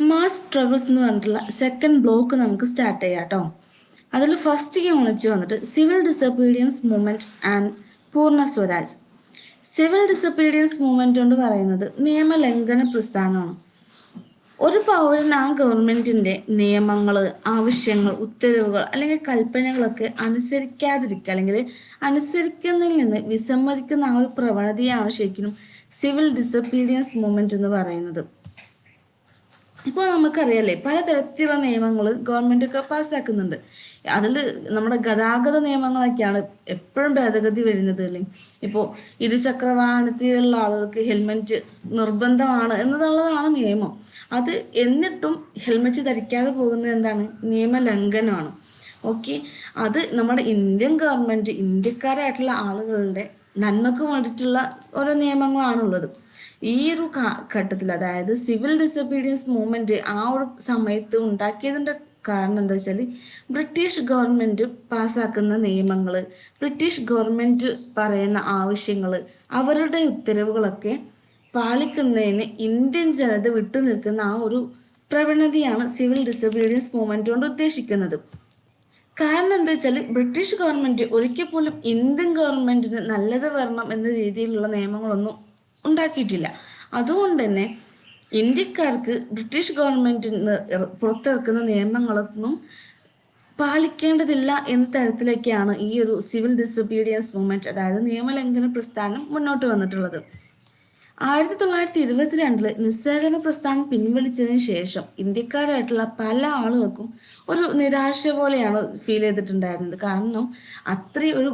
Mass troubles എന്ന് പറഞ്ഞിട്ടുള്ള second block നമുക്ക് സ്റ്റാർട്ട് ചെയ്യാം കേട്ടോ അതിൽ ഫസ്റ്റ് യൂണിറ്റ് വന്നിട്ട് civil disobedience movement and Poorna Swaraj civil disobedience movement കൊണ്ട് പറയുന്നത് നിയമലംഘന പ്രസ്ഥാനമാണ്. ഒരു പൗരൻ ആ ഗവൺമെന്റിന്റെ നിയമങ്ങൾ ആവശ്യങ്ങൾ ഉത്തരവുകൾ അല്ലെങ്കിൽ കൽപ്പനകളൊക്കെ അനുസരിക്കാതിരിക്കുക അല്ലെങ്കിൽ അനുസരിക്കുന്നതിൽ നിന്ന് വിസമ്മതിക്കുന്ന ആ ഒരു പ്രവണതയാണ് ശരിക്കും സിവിൽ ഡിസബീഡിയൻസ് മൂവ്മെന്റ് എന്ന് പറയുന്നത്. ഇപ്പോൾ നമുക്കറിയാലേ പലതരത്തിലുള്ള നിയമങ്ങൾ ഗവൺമെന്റ് ഒക്കെ പാസ്സാക്കുന്നുണ്ട് അതിൽ നമ്മുടെ ഗതാഗത നിയമങ്ങളൊക്കെയാണ് എപ്പോഴും ഭേദഗതി വരുന്നത്. അല്ലെങ്കിൽ ഇപ്പോൾ ഇരുചക്ര വാഹനത്തിലുള്ള ആളുകൾക്ക് ഹെൽമെറ്റ് നിർബന്ധമാണ് എന്നതുള്ളതാണ് നിയമം. അത് എന്നിട്ടും ഹെൽമെറ്റ് ധരിക്കാതെ പോകുന്നത് എന്താണ്? നിയമലംഘനമാണ്. ഓക്കെ? അത് നമ്മുടെ ഇന്ത്യൻ ഗവൺമെന്റ് ഇന്ത്യക്കാരായിട്ടുള്ള ആളുകളുടെ നന്മക്ക് വേണ്ടിയിട്ടുള്ള ഓരോ നിയമങ്ങളാണുള്ളത്. ഈ ഒരു ഘട്ടത്തിൽ അതായത് സിവിൽ ഡിസൊബീഡിയൻസ് മൂവ്മെന്റ് ആ ഒരു സമയത്ത് ഉണ്ടാക്കിയതിന്റെ കാരണം എന്താ വെച്ചാൽ ബ്രിട്ടീഷ് ഗവൺമെന്റ് പാസ്സാക്കുന്ന നിയമങ്ങൾ ബ്രിട്ടീഷ് ഗവൺമെന്റ് പറയുന്ന ആവശ്യങ്ങൾ അവരുടെ ഉത്തരവുകളൊക്കെ പാലിക്കുന്നതിന് ഇന്ത്യൻ ജനത വിട്ടുനിൽക്കുന്ന ആ ഒരു പ്രവണതയാണ് സിവിൽ ഡിസബിലിറ്റീസ് മൂവ്മെന്റ് കൊണ്ട് ഉദ്ദേശിക്കുന്നത്. കാരണം എന്താ വെച്ചാൽ ബ്രിട്ടീഷ് ഗവൺമെന്റ് ഒരിക്കൽ പോലും ഇന്ത്യൻ ഗവൺമെന്റിന് നല്ലത് വരണം എന്ന രീതിയിലുള്ള നിയമങ്ങളൊന്നും ഉണ്ടാക്കിയിട്ടില്ല. അതുകൊണ്ട് തന്നെ ഇന്ത്യക്കാർക്ക് ബ്രിട്ടീഷ് ഗവൺമെന്റിന് പുറത്തിറക്കുന്ന നിയമങ്ങളൊന്നും പാലിക്കേണ്ടതില്ല എന്ന തരത്തിലേക്കാണ് ഈ ഒരു സിവിൽ ഡിസൊബീഡിയൻസ് മൂവ്മെന്റ് അതായത് നിയമലംഘന പ്രസ്ഥാനം മുന്നോട്ട് വന്നിട്ടുള്ളത്. ആയിരത്തി തൊള്ളായിരത്തി ഇരുപത്തിരണ്ടിൽ നിസ്സഹകരണ പ്രസ്ഥാനം പിൻവലിച്ചതിന് ശേഷം ഇന്ത്യക്കാരായിട്ടുള്ള പല ആളുകൾക്കും ഒരു നിരാശ പോലെയാണ് ഫീൽ ചെയ്തിട്ടുണ്ടായിരുന്നത്. കാരണം അത്രയും ഒരു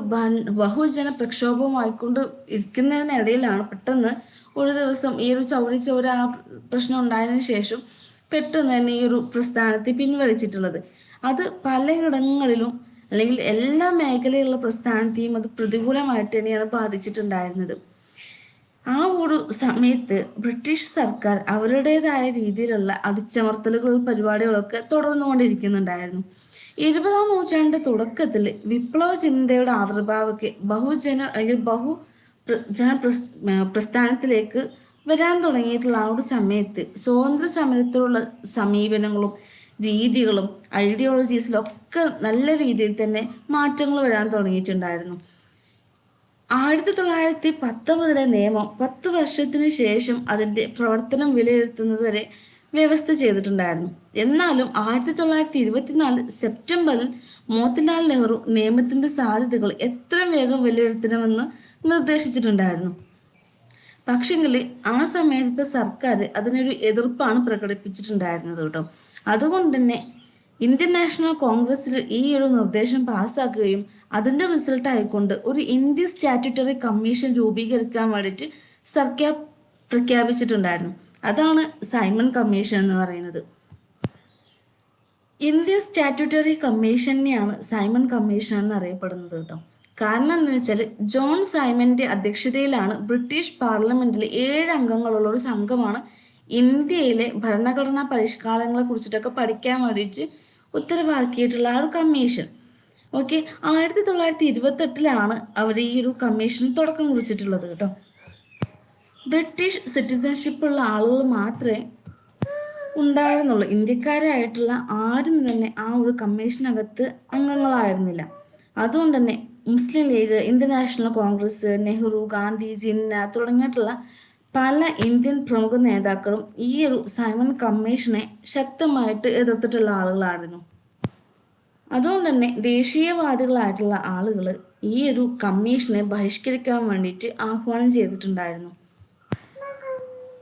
ബഹുജന പ്രക്ഷോഭമായിക്കൊണ്ട് ഇരിക്കുന്നതിനിടയിലാണ് പെട്ടെന്ന് ഒരു ദിവസം ഈ ഒരു ചൗരി ചൗര ആ പ്രശ്നം ഉണ്ടായതിനു ശേഷം പെട്ടെന്ന് തന്നെ ഈ ഒരു പ്രസ്ഥാനത്തെ പിൻവലിച്ചിട്ടുള്ളത്. അത് പലയിടങ്ങളിലും അല്ലെങ്കിൽ എല്ലാ മേഖലയിലുള്ള പ്രസ്ഥാനത്തെയും അത് പ്രതികൂലമായിട്ട് തന്നെയാണ് ബാധിച്ചിട്ടുണ്ടായിരുന്നത്. ആ ഒരു സമയത്ത് ബ്രിട്ടീഷ് സർക്കാർ അവരുടേതായ രീതിയിലുള്ള അടിച്ചമർത്തലുകൾ പരിപാടികളൊക്കെ തുടർന്നുകൊണ്ടിരിക്കുന്നുണ്ടായിരുന്നു. ഇരുപതാം നൂറ്റാണ്ടിന്റെ തുടക്കത്തിൽ വിപ്ലവ ചിന്തയുടെ ആവിർഭാവക്ക് ബഹുജന അല്ലെങ്കിൽ ബഹു ജന പ്രസ്ഥാനത്തിലേക്ക് വരാൻ തുടങ്ങിയിട്ടുള്ള ആ ഒരു സമയത്ത് സ്വാതന്ത്ര്യ സമരത്തിലുള്ള സമീപനങ്ങളും രീതികളും ഐഡിയോളജീസിലും ഒക്കെ നല്ല രീതിയിൽ തന്നെ മാറ്റങ്ങൾ വരാൻ തുടങ്ങിയിട്ടുണ്ടായിരുന്നു. ആയിരത്തി തൊള്ളായിരത്തി പത്തൊമ്പതിലെ നിയമം പത്ത് വർഷത്തിന് ശേഷം അതിന്റെ പ്രവർത്തനം വിലയിരുത്തുന്നത് വരെ വ്യവസ്ഥ ചെയ്തിട്ടുണ്ടായിരുന്നു. എന്നാലും ആയിരത്തി തൊള്ളായിരത്തി ഇരുപത്തിനാല് സെപ്റ്റംബറിൽ മോത്തിലാൽ നെഹ്റു നിയമത്തിന്റെ സാധ്യതകൾ എത്ര വേഗം വിലയിരുത്തണമെന്ന് നിർദ്ദേശിച്ചിട്ടുണ്ടായിരുന്നു. പക്ഷെങ്കിൽ ആ സമയത്തെ സർക്കാർ അതിനൊരു എതിർപ്പാണ് പ്രകടിപ്പിച്ചിട്ടുണ്ടായിരുന്നത് കേട്ടോ. അതുകൊണ്ട് തന്നെ ഇന്ത്യൻ നാഷണൽ കോൺഗ്രസിൽ ഈ ഒരു നിർദ്ദേശം പാസ്സാക്കുകയും അതിന്റെ റിസൾട്ട് ആയിക്കൊണ്ട് ഒരു ഇന്ത്യ സ്റ്റാറ്റ്യൂട്ടറി കമ്മീഷൻ രൂപീകരിക്കാൻ വേണ്ടിയിട്ട് സർക്കാർ പ്രഖ്യാപിച്ചിട്ടുണ്ടായിരുന്നു. അതാണ് സൈമൺ കമ്മീഷൻ എന്ന് പറയുന്നത്. ഇന്ത്യ സ്റ്റാറ്റ്യൂട്ടറി കമ്മീഷനെയാണ് സൈമൺ കമ്മീഷൻ എന്ന് അറിയപ്പെടുന്നത് കേട്ടോ. കാരണം എന്ന് വെച്ചാൽ ജോൺ സൈമന്റെ അധ്യക്ഷതയിലാണ് ബ്രിട്ടീഷ് പാർലമെന്റിലെ ഏഴ് അംഗങ്ങളുള്ള ഒരു സംഘമാണ് ഇന്ത്യയിലെ ഭരണഘടനാ പരിഷ്കാരങ്ങളെ കുറിച്ചിട്ടൊക്കെ പഠിക്കാൻ വേണ്ടിയിട്ട് ഉത്തരവാക്കിയിട്ടുള്ള ആ ഒരു കമ്മീഷൻ ഓക്കെ ആയിരത്തി തൊള്ളായിരത്തി ഇരുപത്തെട്ടിലാണ് അവർ ഈ ഒരു കമ്മീഷൻ തുടക്കം കുറിച്ചിട്ടുള്ളത് കേട്ടോ. ബ്രിട്ടീഷ് സിറ്റിസൺഷിപ്പ് ഉള്ള ആളുകൾ മാത്രമേ ഉണ്ടായിരുന്നുള്ളൂ. ഇന്ത്യക്കാരായിട്ടുള്ള ആരും തന്നെ ആ ഒരു കമ്മീഷനകത്ത് അംഗങ്ങളായിരുന്നില്ല. അതുകൊണ്ട് തന്നെ Muslim league Indian national Congress Nehru Gandhi Jinnah തുടങ്ങിയിട്ടുള്ള പല ഇന്ത്യൻ പ്രമുഖ നേതാക്കളും ഈ ഒരു സൈമൺ കമ്മീഷനെ ശക്തമായിട്ട് എതിർത്തിട്ടുള്ള ആളുകളായിരുന്നു. അതുകൊണ്ട് തന്നെ ദേശീയവാദികളായിട്ടുള്ള ആളുകൾ ഈ ഒരു കമ്മീഷനെ ബഹിഷ്കരിക്കാൻ വേണ്ടിയിട്ട് ആഹ്വാനം ചെയ്തിട്ടുണ്ടായിരുന്നു.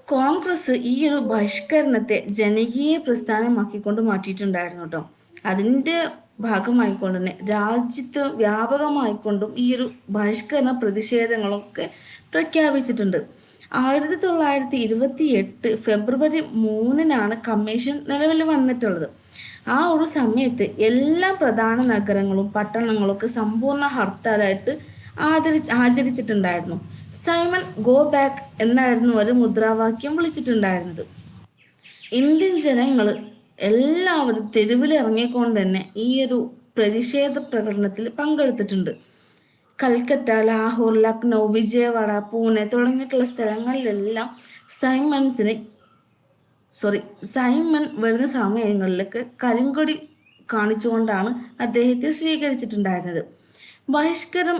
കോൺഗ്രസ് ഈ ഒരു ബഹിഷ്കരണത്തെ ജനകീയ പ്രസ്ഥാനമാക്കിക്കൊണ്ട് മാറ്റിയിട്ടുണ്ടായിരുന്നു കേട്ടോ അതിന്റെ ഭാഗമായിക്കൊണ്ട് തന്നെ രാജ്യത്ത് വ്യാപകമായിക്കൊണ്ടും ഈ ഒരു ബഹിഷ്കരണ പ്രതിഷേധങ്ങളൊക്കെ പ്രഖ്യാപിച്ചിട്ടുണ്ട്. ആയിരത്തി തൊള്ളായിരത്തി ഇരുപത്തി എട്ട് ഫെബ്രുവരി മൂന്നിനാണ് കമ്മീഷൻ നിലവിൽ വന്നിട്ടുള്ളത്. ആ ഒരു സമയത്ത് എല്ലാ പ്രധാന നഗരങ്ങളും പട്ടണങ്ങളും ഒക്കെ സമ്പൂർണ ഹർത്താലായിട്ട് ആദരി ആചരിച്ചിട്ടുണ്ടായിരുന്നു. സൈമൺ ഗോ ബാക്ക് എന്നായിരുന്നു ഒരു മുദ്രാവാക്യം വിളിച്ചിട്ടുണ്ടായിരുന്നത്. ഇന്ത്യൻ ജനങ്ങൾ എല്ലാവരും തെരുവിലിറങ്ങിക്കൊണ്ട് തന്നെ ഈ ഒരു പ്രതിഷേധ പ്രകടനത്തിൽ പങ്കെടുത്തിട്ടുണ്ട്. കൽക്കത്ത ലാഹോർ ലക്നൗ വിജയവാഡ പൂനെ തുടങ്ങിയിട്ടുള്ള സ്ഥലങ്ങളിലെല്ലാം സൈമൺസിന് സോറി സൈമൺ വരുന്ന സമയങ്ങളിലൊക്കെ കരിങ്കൊടി കാണിച്ചുകൊണ്ടാണ് അദ്ദേഹത്തെ സ്വീകരിച്ചിട്ടുണ്ടായിരുന്നത്. ബഹിഷ്കരണം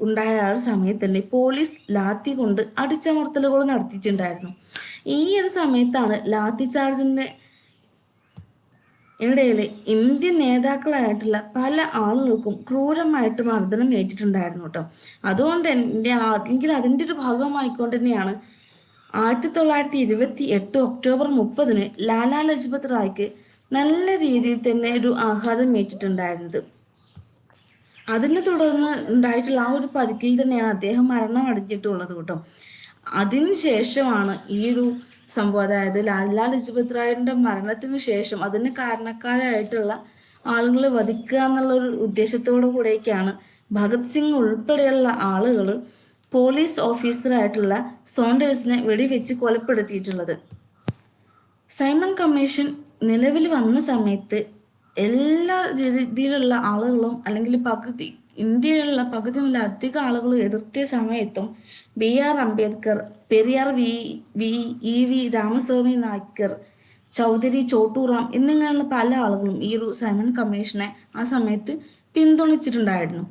ഉണ്ടായ ആ ഒരു സമയത്ത് തന്നെ പോലീസ് ലാത്തി കൊണ്ട് അടിച്ചമർത്തലുകൾ നടത്തിയിട്ടുണ്ടായിരുന്നു. ഈ ഒരു സമയത്താണ് ലാത്തി ചാർജിന്റെ ഇടയിൽ ഇന്ത്യൻ നേതാക്കളായിട്ടുള്ള പല ആളുകൾക്കും ക്രൂരമായിട്ട് മർദ്ദനം ഏറ്റിട്ടുണ്ടായിരുന്നു കേട്ടോ. അതുകൊണ്ട് എന്റെ എങ്കിൽ അതിന്റെ ഒരു ഭാഗമായിക്കൊണ്ട് തന്നെയാണ് ആയിരത്തി തൊള്ളായിരത്തി ഇരുപത്തി എട്ട് ഒക്ടോബർ മുപ്പതിന് ലാലാ ലജ്പത് റായ്ക്ക് നല്ല രീതിയിൽ തന്നെ ഒരു ആഘാതം ഏറ്റിട്ടുണ്ടായിരുന്നത്. അതിനെ തുടർന്ന് ഉണ്ടായിട്ടുള്ള ആ ഒരു പരിക്കിൽ തന്നെയാണ് അദ്ദേഹം മരണം അടഞ്ഞിട്ടുള്ളത് കേട്ടോ അതിനുശേഷമാണ് ഈ ഒരു സംഭവം. അതായത് ലാലാ ലജ്പത് റായിയുടെ മരണത്തിന് ശേഷം അതിന് കാരണക്കാരായിട്ടുള്ള ആളുകളെ വധിക്കുക എന്നുള്ള ഒരു ഉദ്ദേശത്തോടു കൂടെയൊക്കെയാണ് ഭഗത് സിംഗ് ഉൾപ്പെടെയുള്ള ആളുകൾ പോലീസ് ഓഫീസറായിട്ടുള്ള സോണ്ടേഴ്സിനെ വെടിവെച്ച് കൊലപ്പെടുത്തിയിട്ടുള്ളത്. സൈമൺ കമ്മീഷൻ നിലവിൽ വന്ന സമയത്ത് എല്ലാ രീതിയിലുള്ള ആളുകളും അല്ലെങ്കിൽ പകുതി ഇന്ത്യയിലുള്ള പകുതിയുള്ള അധികം ആളുകൾ എതിർത്തിയ സമയത്തും B R Ambedkar Periyar V V E V Ramaswamy Naicker Chaudhary Chhotu Ram എന്നിങ്ങനെയുള്ള പല ആളുകളും ഈ ഒരു സൈമൺ കമ്മീഷനെ ആ സമയത്ത് പിന്തുണച്ചിട്ടുണ്ടായിരുന്നു.